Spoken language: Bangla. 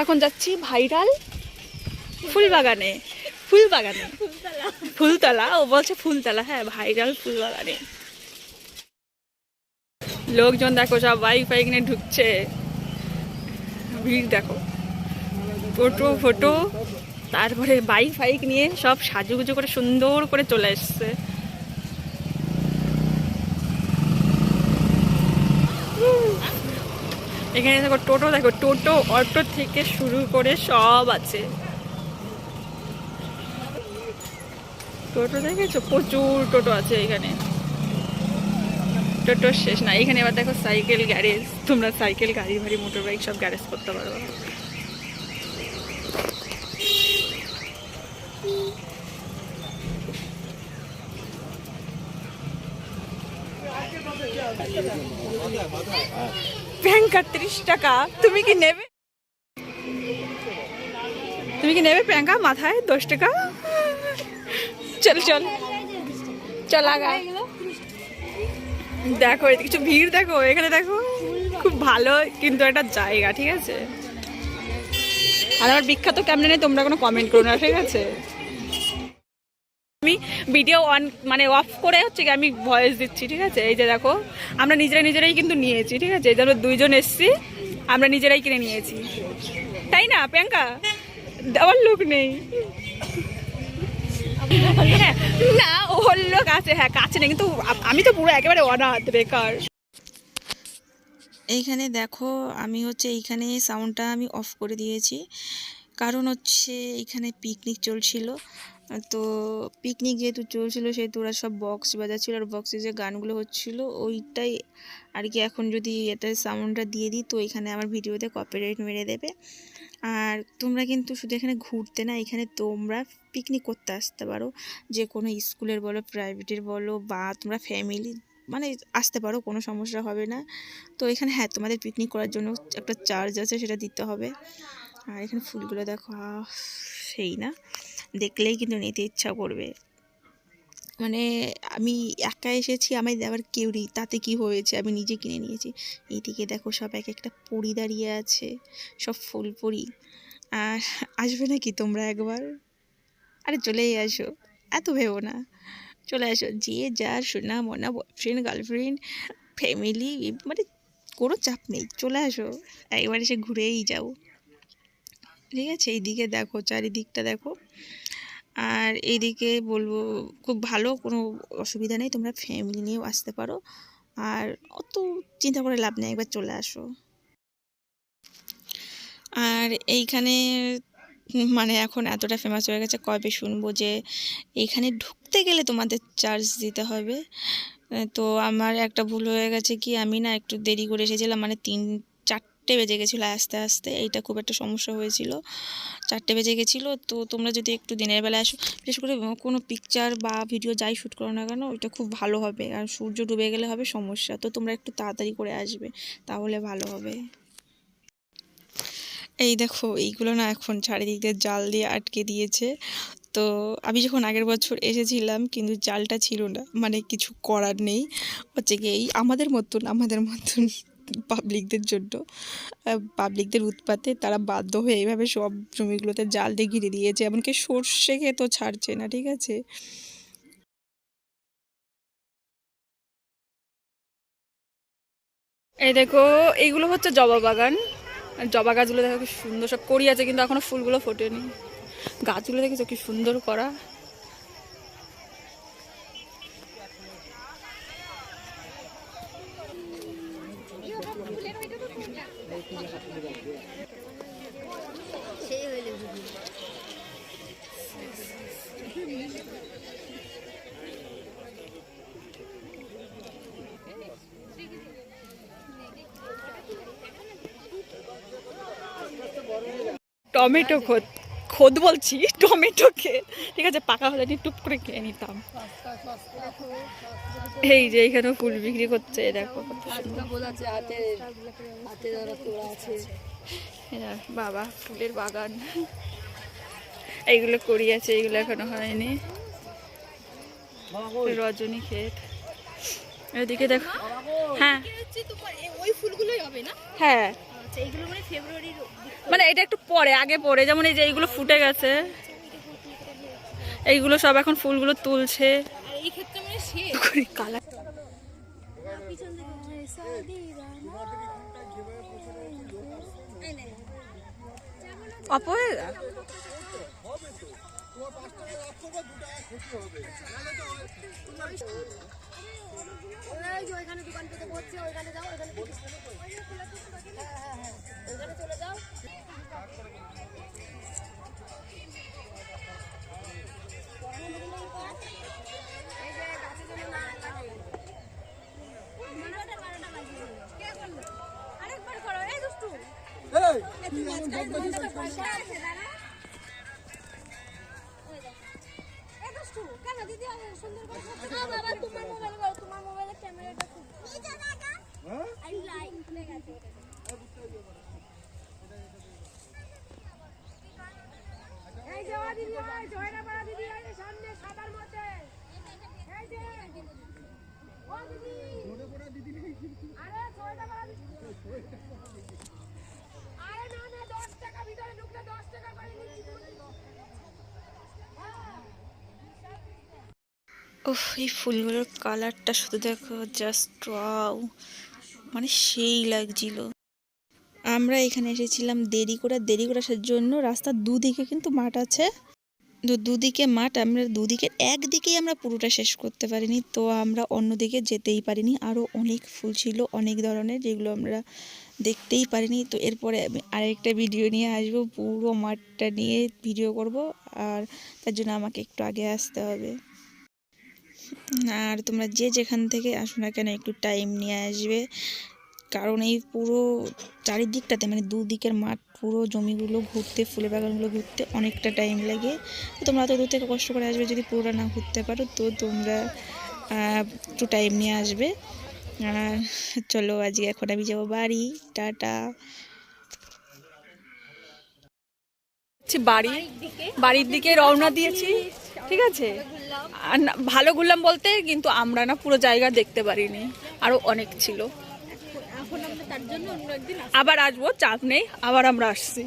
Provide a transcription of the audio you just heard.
এখন যাচ্ছি ভাইরাল ফুল বাগানে ফুল বাগানে ফুলতলা, ও বলছে ফুলতলা হ্যাঁ ভাইরাল ফুল বাগানে লোকজন দেখো, সব বাইক ফাইক নিয়ে ঢুকছে। ভিড় দেখো। টোটো ফটো তারপরে বাইক ফাইক নিয়ে সব সাজুগুজু করে সুন্দর করে চলে এসছে। এখানে দেখো টোটো দেখো টোটো, অটো থেকে শুরু করে সব আছে। টোটো দেখেছ? প্রচুর টোটো আছে এখানে। টোটোর শেষ না। এখানে এবার দেখো সাইকেল, গ্যারেজ। তোমরা সাইকেল, গাড়ি ভাড়ি মোটর বাইক সব গ্যারেজ করতে পারো। প্রিয়াঙ্কা ত্রিশ টাকা। তুমি কি নেবে? তুমি কি নেবে প্রিয়াঙ্কা মাথায়? দশ টাকা? চল চল। চল, আগা। দেখো কিছু ভিড়, দেখো, এখানে দেখো। খুব ভালো কিন্তু একটা জায়গা, ঠিক আছে? আর আমার বিখ্যাত ক্যামেরা নেই তোমরা কোনো কমেন্ট করো না, ঠিক আছে? আমি ভিডিও অন মানে অফ করে হচ্ছে আমি ভয়েস দিচ্ছি, ঠিক আছে? এই যে দেখো, আমরা নিজেরা নিজেরাই কিন্তু নিয়েছি, ঠিক আছে? এই দুইজন এসছি, আমরা নিজেরাই কিনে নিয়েছি। তাই না, প্রিয়াঙ্কা? দেওয়ার লোক নেই। হ্যাঁ না, ওর লোক আছে হ্যাঁ কাছে নেই, কিন্তু আমি তো পুরো একেবারে অনাথ, বেকার। এইখানে দেখো, আমি হচ্ছে এইখানে সাউন্ডটা আমি অফ করে দিয়েছি। কারণ হচ্ছে এখানে পিকনিক চলছিল। তো পিকনিক যেহেতু চলছিল, সেহেতু ওরা সব বক্স বাজাচ্ছিল আর বক্সে যে গানগুলো হচ্ছিল, ওইটাই আর কি এখন যদি এটা সাউন্ডটা দিয়ে দিই, তো এখানে আমার ভিডিওতে কপিরাইট মেরে দেবে। আর তোমরা কিন্তু শুধু এখানে ঘুরতে না, এখানে তোমরা পিকনিক করতে আসতে পারো। যে কোনো স্কুলের বলো প্রাইভেটের বলো, বা তোমরা ফ্যামিলি মানে আসতে পারো, কোনো সমস্যা হবে না। তো এখানে হ্যাঁ তোমাদের পিকনিক করার জন্য একটা চার্জ আছে, সেটা দিতে হবে। আর এখানে ফুলগুলো দেখো সেই না। দেখলেই কিন্তু নিতে ইচ্ছা করবে। মানে আমি একা এসেছি আমার আবার কেউ নেই, তাতে কি হয়েছে? আমি নিজে কিনে নিয়েছি। এইদিকে দেখো সব এক একটা পরি দাঁড়িয়ে আছে, সব ফুল পরি। আর আসবে নাকি তোমরা একবার? আরে চলেই আসো, এত ভেবো না। চলে আসো, যে যার সোনা মোনা বয়ফ্রেন্ড গার্লফ্রেন্ড ফ্যামিলি মানে কোনো চাপ নেই, চলে আসো। একবার এসে ঘুরেই যাও। ঠিক আছে, এইদিকে দেখো, চারিদিকটা দেখো। আর এইদিকে বলব, খুব ভালো, কোনো অসুবিধা নেই, তোমরা ফ্যামিলি নিয়েও আসতে পারো। আর অত চিন্তা করে লাভ নেই, একবার চলে আসো। আর এইখানে মানে এখন এতটা ফেমাস হয়ে গেছে, কবে শুনব যে এইখানে ঢুকতে গেলে তোমাদের চার্জ দিতে হবে। তো আমার একটা ভুল হয়ে গেছে কি, আমি না একটু দেরি করে এসেছিলাম মানে তিন চারটে বেজে গেছিল আস্তে আস্তে, এইটা খুব একটা সমস্যা হয়েছিল। চারটে বেজে গেছিল, তো তোমরা যদি একটু দিনের বেলা আসো, বিশেষ করে কোনো পিকচার বা ভিডিও যাই শ্যুট করো না কেন, ওইটা খুব ভালো হবে আর সূর্য ডুবে গেলে হবে সমস্যা, তো তোমরা একটু তাড়াতাড়ি করে আসবে, তাহলে ভালো হবে। এই দেখো, এইগুলো না এখন চারিদিক দিয়ে জাল দিয়ে আটকে দিয়েছে। তো আমি যখন আগের বছর এসেছিলাম, কিন্তু জালটা ছিল না মানে কিছু করার নেই। হচ্ছে কি এই আমাদের মতন আমাদের মতন পাবলিকদের জন্য পাবলিকদের উৎপাতে তারা বাধ্য হয়ে এইভাবে সব জমিগুলোতে জাল দিয়ে ঘিরে দিয়েছে, এমনকি সর্ষে খেতেও ছাড়ছে না, ঠিক আছে? এই দেখো, এইগুলো হচ্ছে জবা বাগান। জবা গাছগুলো দেখো কি সুন্দর সব করি আছে, কিন্তু এখনও ফুলগুলো ফোটেনি। গাছগুলো দেখেছ কি সুন্দর করা? টমেটো খোদ খোদ বলছি টমেটো খেয়ে ঠিক আছে পাকা হলে টুপ করে কিনে নিতাম। এই যে এইখানেও ফুল বিক্রি করছে দেখো বাবা ফুলের বাগান। এইগুলো করি আছে এইগুলো এখনও হয়নি। রজনী ক্ষেত। এদিকে দেখো। হ্যাঁ। হচ্ছে? তোমার এ- ওই ফুলগুলোই হবে না? হ্যাঁ। আচ্ছা এইগুলো মানে ফেব্রুয়ারির মানে এটা একটু পরে আগে পরে। যেমন এই যে এইগুলো ফুটে গেছে এইগুলো সব এখন ফুলগুলো তুলছে। আর এই ক্ষেত্রে মানে সে কালার। ওইখানে দোকান পেতে বসছে ওইখানে যাও ওইখানে ওইখানে চলে যাও এই দাঁড়া কেন দিদি আমি সুন্দর করে বাবা তোমার মোবাইল তোমার মোবাইলের ক্যামেরাটা খুব আই লাইক খুলে গেছে এই যে ও দিদি ওই জয়না পাড়া দিদি এই যে সামনে সাদার মধ্যে এই যে ও দিদি আরে জয়না পাড়া দিদি আরে না না দশ টাকা ভিতরে ঢুকলে দশ টাকা করে নিচ্ছি হ্যাঁ ওহ এই ফুলগুলোর কালারটা শুধু দেখো জাস্ট ওয়াও মানে সেই লাগছিল। আমরা এখানে এসেছিলাম দেরি করে দেরি করে আসার জন্য রাস্তার দুদিকে কিন্তু মাঠ আছে। তো দুদিকে মাঠ, আমরা দুদিকে, একদিকেই আমরা পুরোটা শেষ করতে পারিনি। তো আমরা অন্যদিকে যেতেই পারিনি। আরও অনেক ফুল ছিল, অনেক ধরনের, যেগুলো আমরা দেখতেই পারিনি। তো এরপরে আমি আরেকটা ভিডিও নিয়ে আসব। পুরো মাঠটা নিয়ে ভিডিও করব। আর তার জন্য আমাকে একটু আগে আসতে হবে। আর তোমরা যে যেখান থেকে আসো না কেন, একটু টাইম নিয়ে আসবে। কারণ এই পুরো চারিদিকটাতে মানে দুদিকের মাঠ, পুরো জমিগুলো ঘুরতে, ফুলের বাগানগুলো ঘুরতে অনেকটা টাইম লাগে। তোমরা তো দূর থেকে কষ্ট করে আসবে যদি পুরোটা না ঘুরতে পারো, তো তোমরা একটু টাইম নিয়ে আসবে। আর চলো, আজকে এখন আমি যাব বাড়ি। টাটা। বাড়ি, বাড়ির দিকে রওনা দিয়েছি। ঠিক আছে? ভালো ঘুরলাম বলতে কিন্তু আমরা না পুরো জায়গা দেখতে পারিনি আরও অনেক ছিল। তার জন্য আবার আসব চাপ নেই আবার আমরা আসছি।